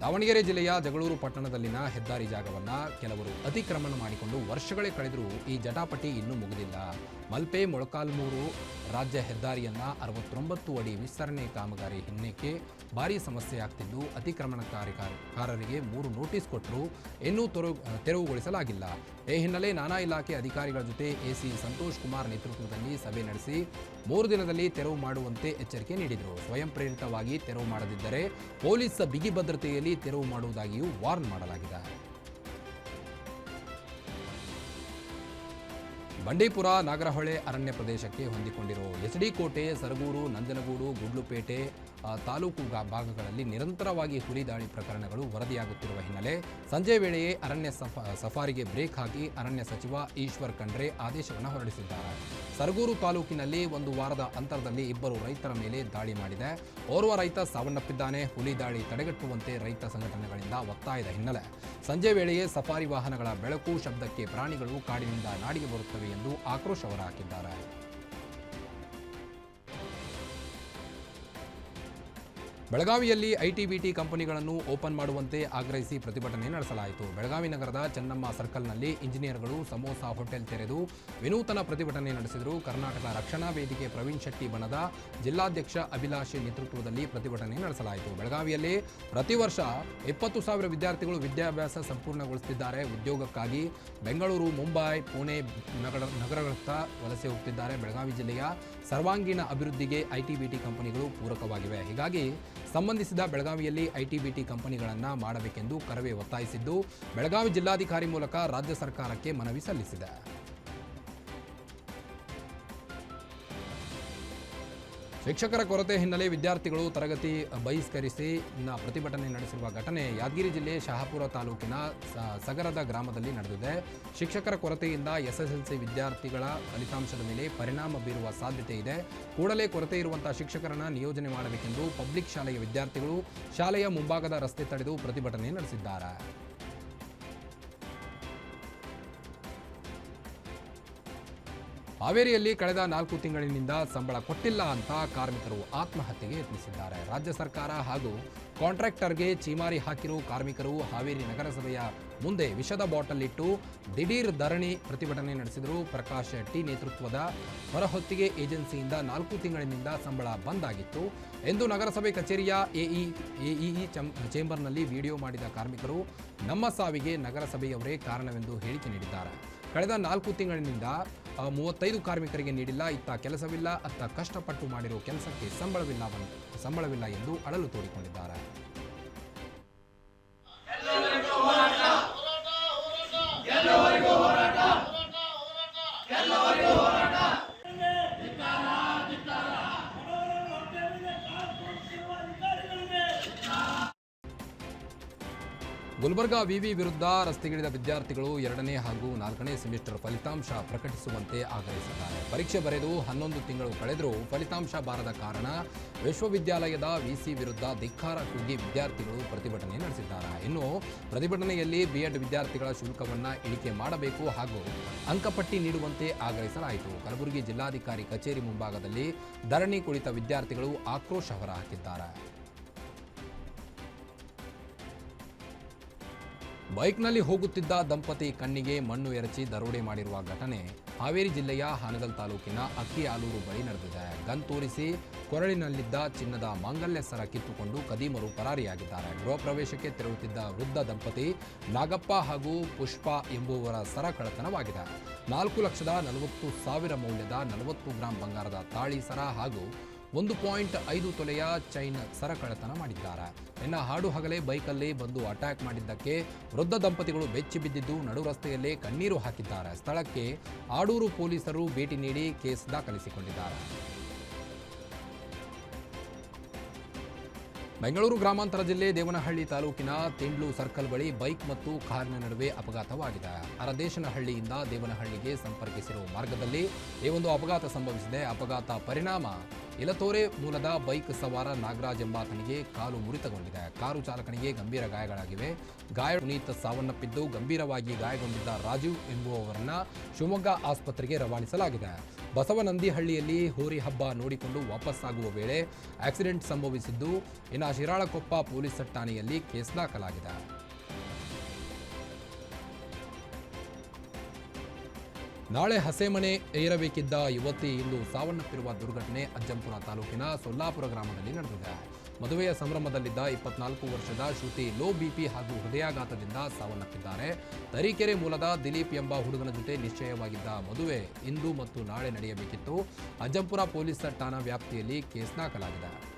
ದಾವಣಗೆರೆ ಜಿಲ್ಲೆಯ ಜಗಳೂರು ಪಟ್ಟಣದಲ್ಲಿನ ಹೆದ್ದಾರಿ ಜಾಗವನ್ನ ಕೆಲವರು ಅತಿಕ್ರಮಣ ಮಾಡಿಕೊಂಡು ವರ್ಷಗಳೇ ಕಳೆದರೂ ಈ ಜಟಾಪಟಿ ಇನ್ನೂ ಮುಗಿದಿಲ್ಲ. ಮಲ್ಪೆ ಮೊಳಕಾಲ್ಮೂರು ರಾಜ್ಯ ಹೆದ್ದಾರಿಯನ್ನ ಅರವತ್ತೊಂಬತ್ತು ಅಡಿ ವಿಸ್ತರಣೆ ಕಾಮಗಾರಿ ಹಿನ್ನೆಕೆ ಭಾರೀ ಸಮಸ್ಯೆ ಆಗ್ತಿದ್ದು ಅತಿಕ್ರಮಣಕಾರಿಕಾರರಿಗೆ ಮೂರು ನೋಟಿಸ್ ಕೊಟ್ಟರು ಇನ್ನೂ ತೆರವು ತೆರವುಗೊಳಿಸಲಾಗಿಲ್ಲ. ಈ ಹಿನ್ನೆಲೆ ನಾನಾ ಇಲಾಖೆ ಅಧಿಕಾರಿಗಳ ಜೊತೆ ಎಸಿ ಸಂತೋಷ್ ಕುಮಾರ್ ನೇತೃತ್ವದಲ್ಲಿ ಸಭೆ ನಡೆಸಿ ಮೂರು ದಿನದಲ್ಲಿ ತೆರವು ಮಾಡುವಂತೆ ಎಚ್ಚರಿಕೆ ನೀಡಿದರು. ಸ್ವಯಂ ಪ್ರೇರಿತವಾಗಿ ತೆರವು ಮಾಡದಿದ್ದರೆ ಪೊಲೀಸ್ ಬಿಗಿ ಭದ್ರತೆಯಲ್ಲಿ ತೆರವು ಮಾಡುವುದಾಗಿಯೂ ವಾರ್ನ್ ಮಾಡಲಾಗಿದೆ. ಬಂಡೀಪುರ ನಾಗರಹೊಳೆ ಅರಣ್ಯ ಪ್ರದೇಶಕ್ಕೆ ಹೊಂದಿಕೊಂಡಿರೋ ಎಚ್ ಡಿ ಕೋಟೆ ಸರಗೂರು ನಂಜನಗೂಡು ಗುಡ್ಲುಪೇಟೆ ತಾಲೂಕು ಭಾಗಗಳಲ್ಲಿ ನಿರಂತರವಾಗಿ ಹುಲಿ ದಾಳಿ ಪ್ರಕರಣಗಳು ವರದಿಯಾಗುತ್ತಿರುವ ಹಿನ್ನೆಲೆ ಸಂಜೆ ವೇಳೆಯೇ ಅರಣ್ಯ ಸಫ ಸಫಾರಿಗೆ ಬ್ರೇಕ್ ಹಾಕಿ ಅರಣ್ಯ ಸಚಿವ ಈಶ್ವರ್ ಖಂಡ್ರೆ ಆದೇಶವನ್ನು ಹೊರಡಿಸಿದ್ದಾರೆ. ಸರಗೂರು ತಾಲೂಕಿನಲ್ಲಿ ಒಂದು ವಾರದ ಅಂತರದಲ್ಲಿ ಇಬ್ಬರು ರೈತರ ಮೇಲೆ ದಾಳಿ ಮಾಡಿದೆ. ಓರ್ವ ರೈತ ಸಾವನ್ನಪ್ಪಿದ್ದಾನೆ. ಹುಲಿ ದಾಳಿ ತಡೆಗಟ್ಟುವಂತೆ ರೈತ ಸಂಘಟನೆಗಳಿಂದ ಒತ್ತಾಯದ ಹಿನ್ನೆಲೆ. ಸಂಜೆ ವೇಳೆಯೇ ಸಫಾರಿ ವಾಹನಗಳ ಬೆಳಕು, ಶಬ್ದಕ್ಕೆ ಪ್ರಾಣಿಗಳು ಕಾಡಿನಿಂದ ನಾಡಿಗೆ ಬರುತ್ತವೆ ಎಂದು ಆಕ್ರೋಶ ಹೊರಹಾಕಿದ್ದಾರೆ. ಬೆಳಗಾವಿಯಲ್ಲಿ ಐಟಿ ಬಿಟಿ ಕಂಪನಿಗಳನ್ನು ಓಪನ್ ಮಾಡುವಂತೆ ಆಗ್ರಹಿಸಿ ಪ್ರತಿಭಟನೆ ನಡೆಸಲಾಯಿತು. ಬೆಳಗಾವಿ ನಗರದ ಚೆನ್ನಮ್ಮ ಸರ್ಕಲ್ನಲ್ಲಿ ಇಂಜಿನಿಯರ್ಗಳು ಸಮೋಸಾ ಹೋಟೆಲ್ ತೆರೆದು ವಿನೂತನ ಪ್ರತಿಭಟನೆ ನಡೆಸಿದರು. ಕರ್ನಾಟಕ ರಕ್ಷಣಾ ವೇದಿಕೆ ಪ್ರವೀಣ್ ಶೆಟ್ಟಿ ಬಣದ ಜಿಲ್ಲಾಧ್ಯಕ್ಷ ಅಭಿಲಾಷೆ ನೇತೃತ್ವದಲ್ಲಿ ಪ್ರತಿಭಟನೆ ನಡೆಸಲಾಯಿತು. ಬೆಳಗಾವಿಯಲ್ಲಿ ಪ್ರತಿ ವರ್ಷ ಇಪ್ಪತ್ತು ಸಾವಿರ ವಿದ್ಯಾರ್ಥಿಗಳು ವಿದ್ಯಾಭ್ಯಾಸ ಸಂಪೂರ್ಣಗೊಳಿಸುತ್ತಿದ್ದಾರೆ. ಉದ್ಯೋಗಕ್ಕಾಗಿ ಬೆಂಗಳೂರು, ಮುಂಬೈ, ಪುಣೆ ನಗರ ನಗರಗಳತ್ತ ವಲಸೆ ಹೋಗ್ತಿದ್ದಾರೆ. ಬೆಳಗಾವಿ ಜಿಲ್ಲೆಯ ಸರ್ವಾಂಗೀಣ ಅಭಿವೃದ್ಧಿಗೆ ಐಟಿ ಬಿಟಿ ಕಂಪನಿಗಳು ಪೂರಕವಾಗಿವೆ. ಹೀಗಾಗಿ ಸಂಬಂಧಿಸಿದ ಬೆಳಗಾವಿಯಲ್ಲಿ ಐಟಿ ಬಿಟಿ ಕಂಪನಿಗಳನ್ನು ಮಾಡಬೇಕೆಂದು ಕರವೇ ಒತ್ತಾಯಿಸಿದ್ದು, ಬೆಳಗಾವಿ ಜಿಲ್ಲಾಧಿಕಾರಿ ಮೂಲಕ ರಾಜ್ಯ ಸರ್ಕಾರಕ್ಕೆ ಮನವಿ ಸಲ್ಲಿಸಿದೆ. ಶಿಕ್ಷಕರ ಕೊರತೆ ಹಿನ್ನೆಲೆ ವಿದ್ಯಾರ್ಥಿಗಳು ತರಗತಿ ಬಹಿಷ್ಕರಿಸಿ ಪ್ರತಿಭಟನೆ ನಡೆಸಿರುವ ಘಟನೆ ಯಾದಗಿರಿ ಜಿಲ್ಲೆ ಶಹಾಪುರ ತಾಲೂಕಿನ ಸಗರದ ಗ್ರಾಮದಲ್ಲಿ ನಡೆದಿದೆ. ಶಿಕ್ಷಕರ ಕೊರತೆಯಿಂದ ಎಸ್ಎಸ್ಎಲ್ಸಿ ವಿದ್ಯಾರ್ಥಿಗಳ ಫಲಿತಾಂಶದ ಮೇಲೆ ಪರಿಣಾಮ ಬೀರುವ ಸಾಧ್ಯತೆ ಇದೆ. ಕೂಡಲೇ ಕೊರತೆ ಇರುವಂತಹ ಶಿಕ್ಷಕರನ್ನ ನಿಯೋಜನೆ ಮಾಡಬೇಕೆಂದು ಪಬ್ಲಿಕ್ ಶಾಲೆಯ ವಿದ್ಯಾರ್ಥಿಗಳು ಶಾಲೆಯ ಮುಂಭಾಗದ ರಸ್ತೆ ತಡೆದು ಪ್ರತಿಭಟನೆ ನಡೆಸಿದ್ದಾರೆ. ಹಾವೇರಿಯಲ್ಲಿ ಕಳೆದ ನಾಲ್ಕು ತಿಂಗಳಿನಿಂದ ಸಂಬಳ ಕೊಟ್ಟಿಲ್ಲ ಅಂತ ಕಾರ್ಮಿಕರು ಆತ್ಮಹತ್ಯೆಗೆ ಯತ್ನಿಸಿದ್ದಾರೆ. ರಾಜ್ಯ ಸರ್ಕಾರ ಹಾಗೂ ಕಾಂಟ್ರಾಕ್ಟರ್ಗೆ ಚೀಮಾರಿ ಹಾಕಿರುವ ಕಾರ್ಮಿಕರು ಹಾವೇರಿ ನಗರಸಭೆಯ ಮುಂದೆ ವಿಷದ ಬಾಟಲ್ ಇಟ್ಟು ದಿಢೀರ್ ಧರಣಿ ಪ್ರತಿಭಟನೆ ನಡೆಸಿದರು. ಪ್ರಕಾಶ್ ಟಿ ನೇತೃತ್ವದ ಹೊರಹೊತ್ತಿಗೆ ಏಜೆನ್ಸಿಯಿಂದ ನಾಲ್ಕು ತಿಂಗಳಿನಿಂದ ಸಂಬಳ ಬಂದ್ ಆಗಿತ್ತು ಎಂದು ನಗರಸಭೆ ಕಚೇರಿಯ ಎಇ, ಎಇಇ ಚೇಂಬರ್ನಲ್ಲಿ ವಿಡಿಯೋ ಮಾಡಿದ ಕಾರ್ಮಿಕರು, ನಮ್ಮ ಸಾವಿಗೆ ನಗರಸಭೆಯವರೇ ಕಾರಣವೆಂದು ಹೇಳಿಕೆ ನೀಡಿದ್ದಾರೆ. ಕಳೆದ ನಾಲ್ಕು ತಿಂಗಳಿನಿಂದ ಮೂವತ್ತೈದು ಕಾರ್ಮಿಕರಿಗೆ ನೀಡಿಲ್ಲ. ಇತ್ತ ಕೆಲಸವಿಲ್ಲ. ಅತ್ತ ಕಷ್ಟಪಟ್ಟು ಮಾಡಿರೋ ಕೆಲಸಕ್ಕೆ ಸಂಬಳವಿಲ್ಲ. ಸಂಬಳವಿಲ್ಲ ಎಂದು ಅಳಲು ತೋಡಿಕೊಂಡಿದ್ದಾರೆ. ಗುಲ್ಬರ್ಗಾ ವಿವಿ ವಿರುದ್ಧ ರಸ್ತೆಗಿಳಿದ ವಿದ್ಯಾರ್ಥಿಗಳು ಎರಡನೇ ಹಾಗೂ ನಾಲ್ಕನೇ ಸೆಮಿಸ್ಟರ್ ಫಲಿತಾಂಶ ಪ್ರಕಟಿಸುವಂತೆ ಆಗ್ರಹಿಸಿದ್ದಾರೆ. ಪರೀಕ್ಷೆ ಬರೆದು ಹನ್ನೊಂದು ತಿಂಗಳು ಕಳೆದರೂ ಫಲಿತಾಂಶ ಬಾರದ ಕಾರಣ ವಿಶ್ವವಿದ್ಯಾಲಯದ ವಿಸಿ ವಿರುದ್ಧ ಧಿಕ್ಕಾರ ಕೂಗಿ ವಿದ್ಯಾರ್ಥಿಗಳು ಪ್ರತಿಭಟನೆ ನಡೆಸಿದ್ದಾರೆ. ಇನ್ನು ಪ್ರತಿಭಟನೆಯಲ್ಲಿ ಬಿಎಡ್ ವಿದ್ಯಾರ್ಥಿಗಳ ಶುಲ್ಕವನ್ನು ಇಳಿಕೆ ಮಾಡಬೇಕು ಹಾಗೂ ಅಂಕಪಟ್ಟಿ ನೀಡುವಂತೆ ಆಗ್ರಹಿಸಲಾಯಿತು. ಕಲಬುರಗಿ ಜಿಲ್ಲಾಧಿಕಾರಿ ಕಚೇರಿ ಮುಂಭಾಗದಲ್ಲಿ ಧರಣಿ ಕುಳಿತ ವಿದ್ಯಾರ್ಥಿಗಳು ಆಕ್ರೋಶ ಹೊರಹಾಕಿದ್ದಾರೆ. ಬೈಕ್ನಲ್ಲಿ ಹೋಗುತ್ತಿದ್ದ ದಂಪತಿ ಕಣ್ಣಿಗೆ ಮಣ್ಣು ಎರಚಿ ದರೋಡೆ ಮಾಡಿರುವ ಘಟನೆ ಹಾವೇರಿ ಜಿಲ್ಲೆಯ ಹಾನಗಲ್ ತಾಲೂಕಿನ ಅಕ್ಕಿ ಆಲೂರು ಬಳಿ ನಡೆದಿದೆ. ಗನ್ ತೋರಿಸಿ ಕೊರಳಿನಲ್ಲಿದ್ದ ಚಿನ್ನದ ಮಾಂಗಲ್ಯ ಸರ ಕಿತ್ತುಕೊಂಡು ಕದೀಮರು ಪರಾರಿಯಾಗಿದ್ದಾರೆ. ಗೃಹ ಪ್ರವೇಶಕ್ಕೆ ತೆರಳುತ್ತಿದ್ದ ವೃದ್ಧ ದಂಪತಿ ನಾಗಪ್ಪ ಹಾಗೂ ಪುಷ್ಪ ಎಂಬುವರ ಸರ ಕಳತನವಾಗಿದೆ ನಾಲ್ಕು ಲಕ್ಷದ ನಲವತ್ತು ಸಾವಿರ ಮೌಲ್ಯದ ನಲವತ್ತು ಗ್ರಾಂ ಬಂಗಾರದ ತಾಳಿ ಸರ ಹಾಗೂ ಒಂದು ಪಾಯಿಂಟ್ ಐದು ತೊಲೆಯ ಚೈನ್ ಸರ ಕಳ್ಳತನ ಮಾಡಿದ್ದಾರೆ. ಇನ್ನು ಹಾಡು ಹಗಲೇ ಬೈಕಲ್ಲಿ ಬಂದು ಅಟ್ಯಾಕ್ ಮಾಡಿದ್ದಕ್ಕೆ ವೃದ್ಧ ದಂಪತಿಗಳು ಬೆಚ್ಚಿ ಬಿದ್ದಿದ್ದು ನಡು ರಸ್ತೆಯಲ್ಲೇ ಕಣ್ಣೀರು ಹಾಕಿದ್ದಾರೆ. ಸ್ಥಳಕ್ಕೆ ಆಡೂರು ಪೊಲೀಸರು ಭೇಟಿ ನೀಡಿ ಕೇಸ್ ದಾಖಲಿಸಿಕೊಂಡಿದ್ದಾರೆ. ಬೆಂಗಳೂರು ಗ್ರಾಮಾಂತರ ಜಿಲ್ಲೆ ದೇವನಹಳ್ಳಿ ತಾಲೂಕಿನ ತಿಂಡ್ಲು ಸರ್ಕಲ್ ಬಳಿ ಬೈಕ್ ಮತ್ತು ಕಾರಿನ ನಡುವೆ ಅಪಘಾತವಾಗಿದೆ. ಅರದೇಶನಹಳ್ಳಿಯಿಂದ ದೇವನಹಳ್ಳಿಗೆ ಸಂಪರ್ಕಿಸಿರುವ ಮಾರ್ಗದಲ್ಲಿ ಈ ಒಂದು ಅಪಘಾತ ಸಂಭವಿಸಿದೆ. ಅಪಘಾತ ಪರಿಣಾಮ ಇಲತೋರೆ ಮೂಲದ ಬೈಕ್ ಸವಾರ ನಾಗರಾಜ್ ಎಂಬಾತನಿಗೆ ಕಾಲು ಮುರಿತಗೊಂಡಿದೆ. ಕಾರು ಚಾಲಕನಿಗೆ ಗಂಭೀರ ಗಾಯಗಳಾಗಿವೆ. ಗಾಯ ಪುನೀತ್ ಸಾವನ್ನಪ್ಪಿದ್ದು ಗಂಭೀರವಾಗಿ ಗಾಯಗೊಂಡಿದ್ದ ರಾಜೀವ್ ಎಂಬುವವರನ್ನ ಶಿವಮೊಗ್ಗ ಆಸ್ಪತ್ರೆಗೆ ರವಾನಿಸಲಾಗಿದೆ. ಬಸವನಂದಿಹಳ್ಳಿಯಲ್ಲಿ ಹೋರಿ ಹಬ್ಬ ನೋಡಿಕೊಂಡು ವಾಪಸ್ಸಾಗುವ ವೇಳೆ ಆಕ್ಸಿಡೆಂಟ್ ಸಂಭವಿಸಿದ್ದು, ಇನ್ನು ಶಿರಾಳಕೊಪ್ಪ ಪೊಲೀಸ್ ಠಾಣೆಯಲ್ಲಿ ಕೇಸ್ ದಾಖಲಾಗಿದೆ. ನಾಳೆ ಹಸೆಮನೆ ಏರಬೇಕಿದ್ದ ಯುವತಿ ಇಂದು ಸಾವನ್ನಪ್ಪಿರುವ ದುರ್ಘಟನೆ ಅಜ್ಜಂಪುರ ತಾಲೂಕಿನ ಸೊಲ್ಲಾಪುರ ಗ್ರಾಮದಲ್ಲಿ ನಡೆದಿದೆ. ಮದುವೆಯ ಸಂಭ್ರಮದಲ್ಲಿದ್ದ ಇಪ್ಪತ್ನಾಲ್ಕು ವರ್ಷದ ಶ್ರುತಿ ಲೋ ಬಿಪಿ ಹಾಗೂ ಹೃದಯಾಘಾತದಿಂದ ಸಾವನ್ನಪ್ಪಿದ್ದಾರೆ. ತರೀಕೆರೆ ಮೂಲದ ದಿಲೀಪ್ ಎಂಬ ಹುಡುಗನ ಜೊತೆ ನಿಶ್ಚಯವಾಗಿದ್ದ ಮದುವೆ ಇಂದು ಮತ್ತು ನಾಳೆ ನಡೆಯಬೇಕಿತ್ತು. ಅಜ್ಜಂಪುರ ಪೊಲೀಸ್ ಠಾಣಾ ವ್ಯಾಪ್ತಿಯಲ್ಲಿ ಕೇಸ್ ದಾಖಲಾಗಿದೆ.